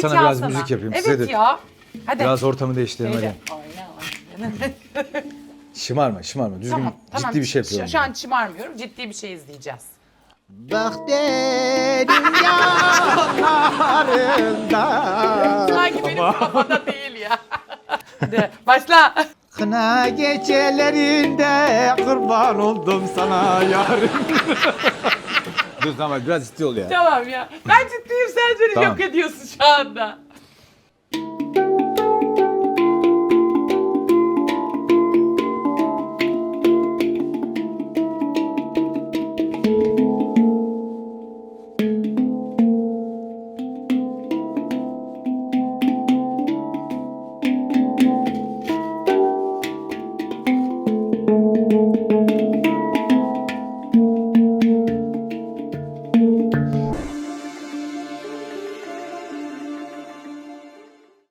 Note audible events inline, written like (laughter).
Sana Çalsana. biraz müzik yapayım, Evet size de. ya. Hadi. Biraz ortamı değiştirelim hadi. Aynen aynen. (laughs) Şımarma şımarma. Düzgün tamam tamam. ciddi bir şey yapıyorum. Şu, şu an şımarmıyorum. Ciddi bir şey izleyeceğiz. Bak derin yanlarında (laughs) Sanki benim kafada değil ya. (laughs) Hadi başla. Kına gecelerinde kurban oldum sana yarim Dur tamam biraz ciddi ol ya. tamam ya. Ben ciddiyim sen beni Tamam. yok ediyorsun şu anda.